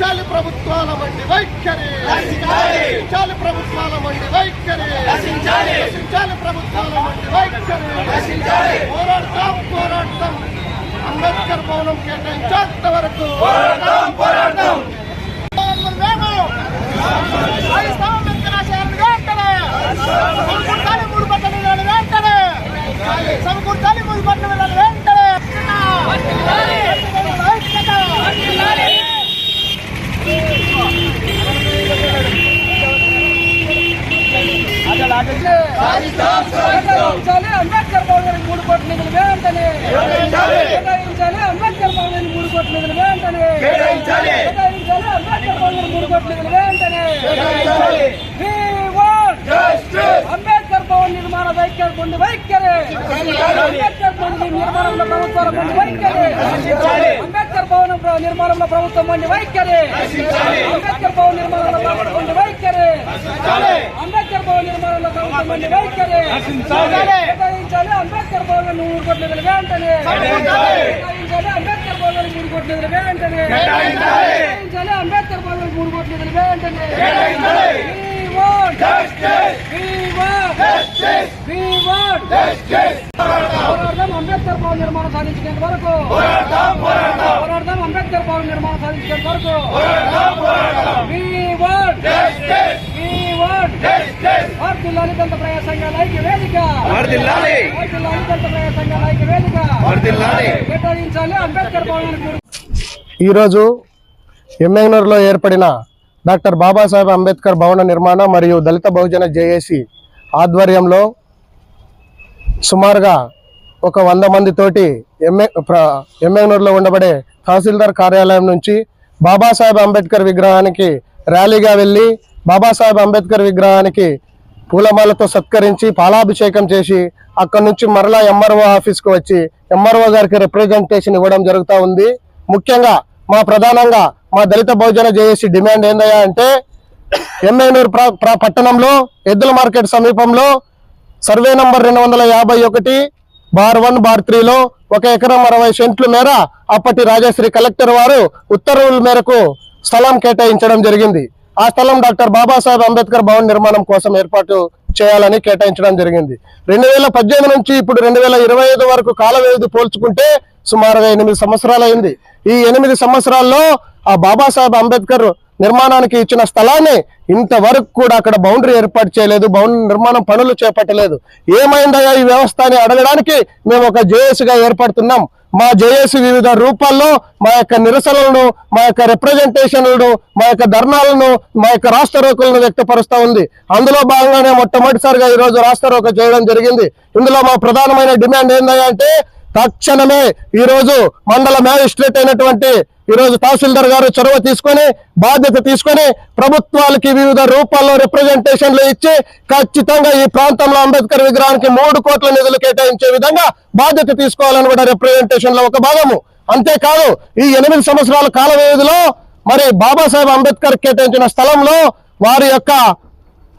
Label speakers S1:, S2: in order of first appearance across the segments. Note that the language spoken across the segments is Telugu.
S1: చాలి ప్రభుత్వాల మండి వైఖరి. చాలి ప్రభుత్వాల మండి వైఖరి. చాలి ప్రభుత్వాల మండి వైఖరి. పోరాడతాం పోరాడతాం. అంబేద్కర్ భవనం కేటాయించేంత వరకు. పోరాడతాం పోరాడతాం. సమకూర్చాలి
S2: కేటాయించాలి అంబేద్కర్ భవన్ మూడు కోట్ల నిధులు వెంటనే కేటాయించాలి. అంబేద్కర్ భవన్ మూడు కోట్ల నిధులు వెంటనే కేటాయించాలి. అంబేద్కర్ భవన్ మూడు కోట్ల నిధులు want అంబేద్కర్ భవన్ నిర్మాణ వైఖరి ముందు వైఖరి. అంబేద్కర్ భవన్ నిర్మాణంలో ప్రభుత్వాల ముందు వైఖరి. అంబేద్కర్ భవన్ నిర్మాణంలో ప్రభుత్వం ముందు వైఖరి. అంబేద్కర్ భవన్ నిర్మాణంలో ప్రభుత్వం ముందు వైఖరి. అంబేద్కర్ భవన్ నిర్మాణంలో ప్రభుత్వం ముందు వైఖరి కేటాయించాలి అంబేద్కర్ భవన్ మూడు కోట్ల నిధులు వెంటనే కేటాయించాలి అంబేద్కర్ భవన్ మూడు కోట్ల నిధులు వెంటనే కేటాయించాలి అంబేద్కర్ భవన్ మూడు కోట్ల నిధులు వెంటనే We want We want We want పోరాడదాం అంబేద్కర్ భవన్ నిర్మాణం సాధించేంత వరకు పోరాడదాం అంబేద్కర్ భవన్ నిర్మాణం సాధించేంత వరకు వర్ధిల్లాలి దళిత ప్రజా సంఘాల ఐక్య వేదిక వర్ధిల్లాలి దళిత ప్రజా సంఘాల ఐక్య వేదిక. కేటాయించాలి అంబేద్కర్ భవన్
S1: ఈరోజు ఎమ్మెగ్నూరులో ఏర్పడిన డాక్టర్ బాబాసాహెబ్ అంబేద్కర్ భవన నిర్మాణ మరియు దళిత బహుజన జేఏసీ ఆధ్వర్యంలో సుమారుగా ఒక వంద మందితోటి ఎంఏ ఎమ్మెగ్నూరులో ఉండబడే తహసీల్దార్ కార్యాలయం నుంచి బాబాసాహెబ్ అంబేద్కర్ విగ్రహానికి ర్యాలీగా వెళ్ళి బాబాసాహెబ్ అంబేద్కర్ విగ్రహానికి పూలమాలతో సత్కరించి పాలాభిషేకం చేసి అక్కడి నుంచి మరలా ఎంఆర్ఓ ఆఫీస్కి వచ్చి ఎంఆర్ఓ గారికి రిప్రజెంటేషన్ ఇవ్వడం జరుగుతూ ఉంది. ముఖ్యంగా మా ప్రధానంగా మా దళిత బహుజన జేఏసీ డిమాండ్ ఏందయ్యా అంటే ఎమ్మెనూరు ప్రా పట్టణంలో ఎద్దుల మార్కెట్ సమీపంలో సర్వే నంబర్ రెండు వందల యాభై ఒకటి బార్ వన్ బార్ త్రీలో ఒక ఎకరం అరవై సెంట్ల మేర అప్పటి రాజశ్రీ కలెక్టర్ వారు ఉత్తర్వుల మేరకు స్థలం కేటాయించడం జరిగింది. ఆ స్థలం డాక్టర్ బాబాసాహెబ్ అంబేద్కర్ భవన్ నిర్మాణం కోసం ఏర్పాటు చేయాలని కేటాయించడం జరిగింది. రెండు వేల పద్దెనిమిది నుంచి ఇప్పుడు రెండు వేల ఇరవై ఐదు వరకు కాల వ్యవధి పోల్చుకుంటే సుమారుగా ఎనిమిది సంవత్సరాలు అయింది ఈ ఎనిమిది సంవత్సరాల్లో ఆ బాబాసాహెబ్ అంబేద్కర్ నిర్మాణానికి ఇచ్చిన స్థలాన్ని ఇంతవరకు కూడా అక్కడ బౌండరీ ఏర్పాటు చేయలేదు బౌండరీ నిర్మాణం పనులు చేపట్టలేదు. ఏమైందయ్యా ఈ వ్యవస్థ అని అడగడానికి మేము ఒక జేఏసీగా ఏర్పడుతున్నాం. మా జేఏసీ వివిధ రూపాల్లో మా యొక్క నిరసనలను మా యొక్క రిప్రజెంటేషన్లను మా యొక్క ధర్నాలను మా యొక్క రాష్ట్ర రోకులను వ్యక్తపరుస్తూ ఉంది. అందులో భాగంగానే మొట్టమొదటిసారిగా ఈరోజు రాష్ట్ర రోక చేయడం జరిగింది. ఇందులో మా ప్రధానమైన డిమాండ్ ఏందయ్యా అంటే తక్షణమే ఈ రోజు మండల మ్యాజిస్ట్రేట్ అయినటువంటి ఈ రోజు తహసీల్దార్ గారు చొరవ తీసుకొని బాధ్యత తీసుకొని ప్రభుత్వాలకి వివిధ రూపాల్లో రిప్రజెంటేషన్లు ఇచ్చి ఖచ్చితంగా ఈ ప్రాంతంలో అంబేద్కర్ విగ్రహానికి మూడు కోట్ల నిధులు కేటాయించే విధంగా బాధ్యత తీసుకోవాలని కూడా రిప్రజెంటేషన్లో ఒక భాగము. అంతేకాదు ఈ ఎనిమిది సంవత్సరాల కాల వ్యవధిలో మరి బాబాసాహెబ్ అంబేద్కర్ కేటాయించిన స్థలంలో వారి యొక్క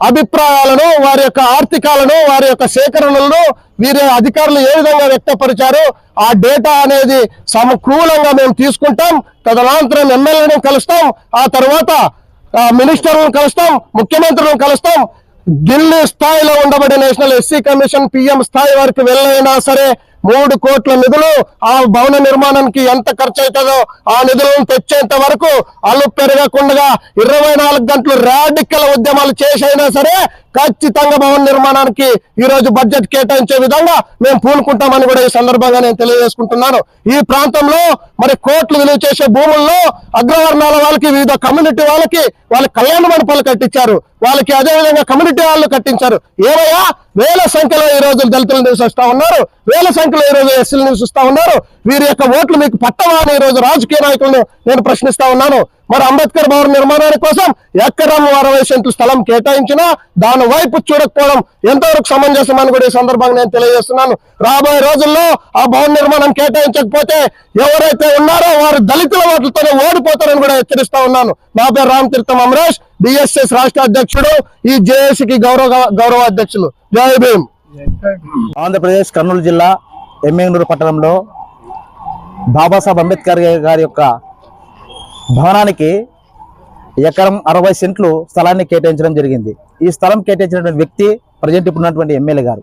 S1: అభిప్రాయాలను వారి యొక్క ఆర్థికాలను వారి యొక్క సేకరణలను వీరి అధికారులు ఏ విధంగా వ్యక్తపరిచారు ఆ డేటా అనేది సమకూలంగా మేము తీసుకుంటాం. తదనంతరం ఎమ్మెల్యేలను కలుస్తాం. ఆ తర్వాత మినిస్టర్ను మినిస్టర్లను కలుస్తాం ముఖ్యమంత్రులను కలుస్తాం. ఢిల్లీ స్థాయిలో ఉండబడే నేషనల్ ఎస్సీ కమిషన్ పిఎం స్థాయి వరకు వెళ్ళైనా సరే మూడు కోట్ల నిధులు ఆ భవన నిర్మాణానికి ఎంత ఖర్చు అవుతుందో ఆ నిధులను తెచ్చేంత వరకు అల్లు పెరగకుండా ఇరవై నాలుగు గంటలు రాడికల్ ఉద్యమాలు చేసైనా సరే ఖచ్చితంగా భవన నిర్మాణానికి ఈ రోజు బడ్జెట్ కేటాయించే విధంగా మేము పూనుకుంటామని కూడా ఈ సందర్భంగా నేను తెలియజేసుకుంటున్నాను. ఈ ప్రాంతంలో మరి కోట్లు విలువ చేసే భూముల్లో అగ్రవర్ణాల వాళ్ళకి వివిధ కమ్యూనిటీ వాళ్ళకి వాళ్ళ కళ్యాణ మండపాలు కట్టించారు. వాళ్ళకి అదే విధంగా కమ్యూనిటీ వాళ్ళు కట్టించారు. ఏమయ్యా? వేల సంఖ్యలో ఈ రోజు దళితులు నివసిస్తా ఉన్నారు. వేల సంఖ్యలో సంఖ్యలో ఈ రోజు ఎస్సీలు నివసిస్తా ఉన్నారు. వీరి యొక్క ఓట్లు మీకు పట్టవా అని ఈ రోజు రాజకీయ నాయకులను నేను ప్రశ్నిస్తా ఉన్నాను. మరి అంబేద్కర్ భవన్ నిర్మాణాని కోసం ఎకరం అరవై సెంట్లు స్థలం కేటాయించినా దాని వైపు చూడకపోవడం ఎంతవరకు సమంజసం అని కూడా ఈ సందర్భంగా నేను తెలియజేస్తున్నాను. రాబోయే రోజుల్లో ఆ భవన నిర్మాణం కేటాయించకపోతే ఎవరైతే ఉన్నారో వారు దళితుల ఓట్లతోనే ఓడిపోతారని కూడా హెచ్చరిస్తా ఉన్నాను. నా పేరు రామ్ తీర్థం అమరేష్ బిఎస్ఎస్ రాష్ట్ర అధ్యక్షుడు ఈ జేఏసీకి గౌరవ గౌరవ అధ్యక్షులు. జై భీమ్.
S3: ఆంధ్రప్రదేశ్ కర్నూలు జిల్లా ఎమ్మెగనూరు పట్టణంలో బాబాసాహెబ్ అంబేద్కర్ గారి యొక్క భవనానికి ఎకరం అరవై సెంట్లు స్థలాన్ని కేటాయించడం జరిగింది. ఈ స్థలం కేటాయించినటువంటి వ్యక్తి ప్రజెంట్ ఇప్పుడు ఉన్నటువంటి ఎమ్మెల్యే గారు.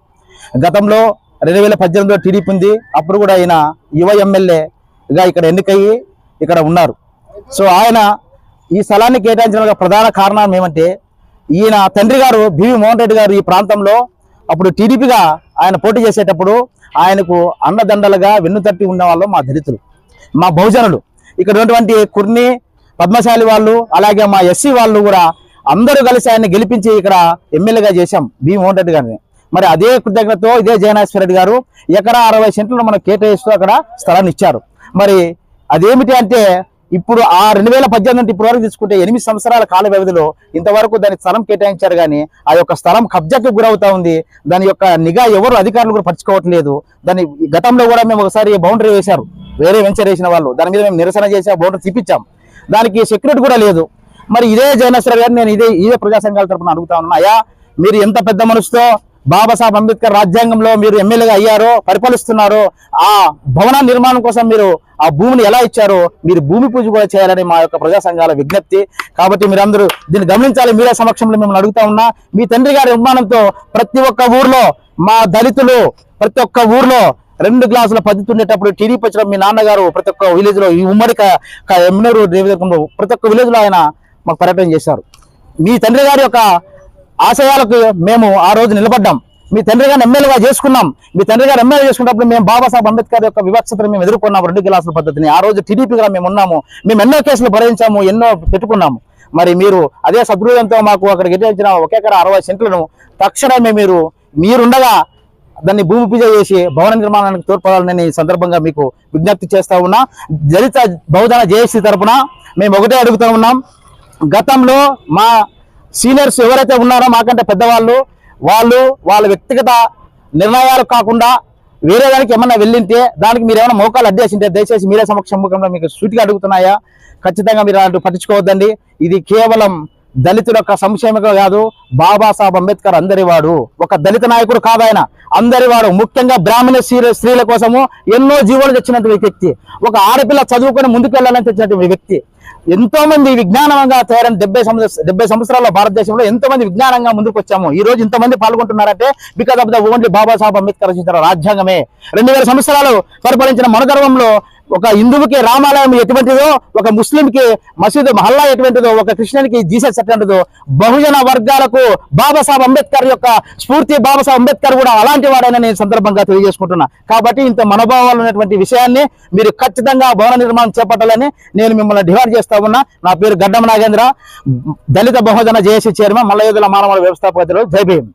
S3: గతంలో రెండు వేల పద్దెనిమిదిలో టీడీపీ ఉంది. అప్పుడు కూడా ఆయన యువ ఎమ్మెల్యేగా ఇక్కడ ఎన్నికయ్యి ఇక్కడ ఉన్నారు. సో ఆయన ఈ స్థలాన్ని కేటాయించిన ప్రధాన కారణం ఏమంటే ఈయన తండ్రి గారు బివి మోహన్ రెడ్డి గారు ఈ ప్రాంతంలో అప్పుడు టీడీపీగా ఆయన పోటీ చేసేటప్పుడు ఆయనకు అండదండలుగా వెన్నుతట్టి ఉన్న వాళ్ళు మా దళితులు మా బహుజనులు. ఇక్కడ ఉన్నటువంటి కుర్ని పద్మశాలి వాళ్ళు అలాగే మా ఎస్సీ వాళ్ళు కూడా అందరూ కలిసి ఆయన గెలిపించి ఇక్కడ ఎమ్మెల్యేగా చేశాం బి మోహన్ రెడ్డి గారిని. మరి అదే కృతజ్ఞతతో ఇదే జగనాశ్వర రెడ్డి గారు ఎకరా అరవై సెంట్లు మనం కేటాయిస్తూ అక్కడ స్థలాన్ని ఇచ్చారు. మరి అదేమిటి అంటే ఇప్పుడు ఆ రెండు వేల పద్దెనిమిది నుండి ఇప్పటివరకు తీసుకుంటే ఎనిమిది సంవత్సరాల కాల వ్యవధిలో ఇంతవరకు దాని స్థలం కేటాయించారు కానీ ఆ యొక్క స్థలం కబ్జాకి గురవుతా ఉంది. దాని యొక్క నిఘా ఎవరు అధికారులు కూడా పరచుకోవట్లేదు దాని గతంలో కూడా మేము ఒకసారి బౌండరీ వేశారు. వేరే వెంచర్ వేసిన వాళ్ళు. దాని మీద మేము నిరసన చేసి ఆ బోర్డు తిప్పించాం దానికి సెక్యూరిటీ కూడా లేదు. మరి ఇదే జయనేశ్వర గారు నేను ఇదే ఇదే ప్రజాసంఘాల తరఫున తరపున అడుగుతా ఉన్నా అయ్యా మీరు ఎంత పెద్ద మనసుతో బాబాసాహెబ్ అంబేద్కర్ రాజ్యాంగంలో మీరు ఎమ్మెల్యేగా అయ్యారో పరిపాలిస్తున్నారో ఆ భవన నిర్మాణం కోసం మీరు ఆ భూమిని ఎలా ఇచ్చారో మీరు భూమి పూజ కూడా చేయాలని మా యొక్క ప్రజా సంఘాల విజ్ఞప్తి. కాబట్టి మీరందరూ దీన్ని గమనించాలి. మీడియా సమక్షంలో మిమ్మల్ని అడుగుతా ఉన్నా మీ తండ్రి గారి నిర్మాణంతో ప్రతి ఒక్క ఊర్లో మా దళితులు ప్రతి ఒక్క ఊర్లో రెండు గ్లాసుల పద్ధతి ఉండేటప్పుడు టీడీపీ వచ్చిన మీ నాన్నగారు ప్రతి ఒక్క విలేజ్లో ఈ ఉమ్మడి క- క- ప్రతి ఒక్క విలేజ్లో ఆయన మాకు పర్యటన చేశారు. మీ తండ్రి గారి యొక్క ఆశయాలకు మేము ఆ రోజు నిలబడ్డాం. మీ తండ్రి గారిని ఎమ్మెల్యేగా చేసుకున్నాం. మీ తండ్రి గారు ఎమ్మెల్యే చేసుకున్నప్పుడు మేము బాబాసాహెబ్ అంబేద్కర్ యొక్క వివక్షతను మేము ఎదుర్కొన్నాం రెండు గ్లాసుల పద్ధతిని. ఆ రోజు టీడీపీగా మేము ఉన్నాము. మేము ఎన్నో కేసులు భరించాము ఎన్నో పెట్టుకున్నాము. మరి మీరు అదే సదృఢంతో మాకు అక్కడ గిరించిన ఒక ఎకరా అరవై సెంట్లను తక్షణమే మీరు మీరుండగా దాన్ని భూమి పూజ చేసి భవన నిర్మాణానికి తోడ్పడాలని ఈ సందర్భంగా మీకు విజ్ఞప్తి చేస్తా ఉన్నా. దళిత బహుజన జేఏసీ తరఫున మేము ఒకటే అడుగుతూ ఉన్నాం. గతంలో మా సీనియర్స్ ఎవరైతే ఉన్నారో మాకంటే పెద్దవాళ్ళు వాళ్ళు వాళ్ళ వ్యక్తిగత నిర్ణయాలు కాకుండా వేరే దానికి ఏమన్నా వెళ్ళింటే దానికి మీరు ఏమైనా మోకాలు అడ్డేసింటే దయచేసి మీరే సమక్షం ముఖంలో మీకు సూటిగా అడుగుతున్నాయా? ఖచ్చితంగా మీరు అలాంటి పట్టించుకోవద్దండి. ఇది కేవలం దళితుల యొక్క సంక్షేమగా కాదు బాబాసాహెబ్ అంబేద్కర్ అందరివాడు ఒక దళిత నాయకుడు కాదాయన అందరివాడు ముఖ్యంగా బ్రాహ్మణ స్త్రీల కోసము ఎన్నో జీవోలు తెచ్చినటువంటి వ్యక్తి. ఒక ఆడపిల్ల చదువుకొని ముందుకెళ్ళాలని తెచ్చినటువంటి వ్యక్తి. ఎంతో మంది విజ్ఞానంగా తయారైన డెబ్బై సంవత్సరాల డెబ్బై సంవత్సరాల భారతదేశంలో ఎంతో మంది విజ్ఞానంగా ముందుకు వచ్చాము ఈ రోజు ఇంతమంది పాల్గొంటున్నారంటే because of the only Babasaheb Ambedkar రచించిన రాజ్యాంగమే. రెండు వేల సంవత్సరాలు పరిపాలించిన మన గర్వంలో ఒక హిందువుకి రామాలయం ఎటువంటిదో ఒక ముస్లింకి మసీదు మహల్లా ఎటువంటిదో ఒక క్రిస్టియన్కి జీసస్ ఎటువంటిదో బహుజన వర్గాలకు బాబాసాహెబ్ అంబేద్కర్ యొక్క స్ఫూర్తి బాబాసాహెబ్ అంబేద్కర్ కూడా అలాంటి వాడని నేను సందర్భంగా తెలియజేసుకుంటున్నా. కాబట్టి ఇంత మనోభావాలు ఉన్నటువంటి విషయాన్ని మీరు ఖచ్చితంగా భవన నిర్మాణం చేపట్టాలని నేను మిమ్మల్ని డిమాండ్ చేస్తా ఉన్నా. నా పేరు గడ్డం నాగేంద్ర. దళిత బహుజన జేఏసీ చైర్మన్ మల్లయోధుల మానవ వ్యవస్థాపకులు. జై భీమ్.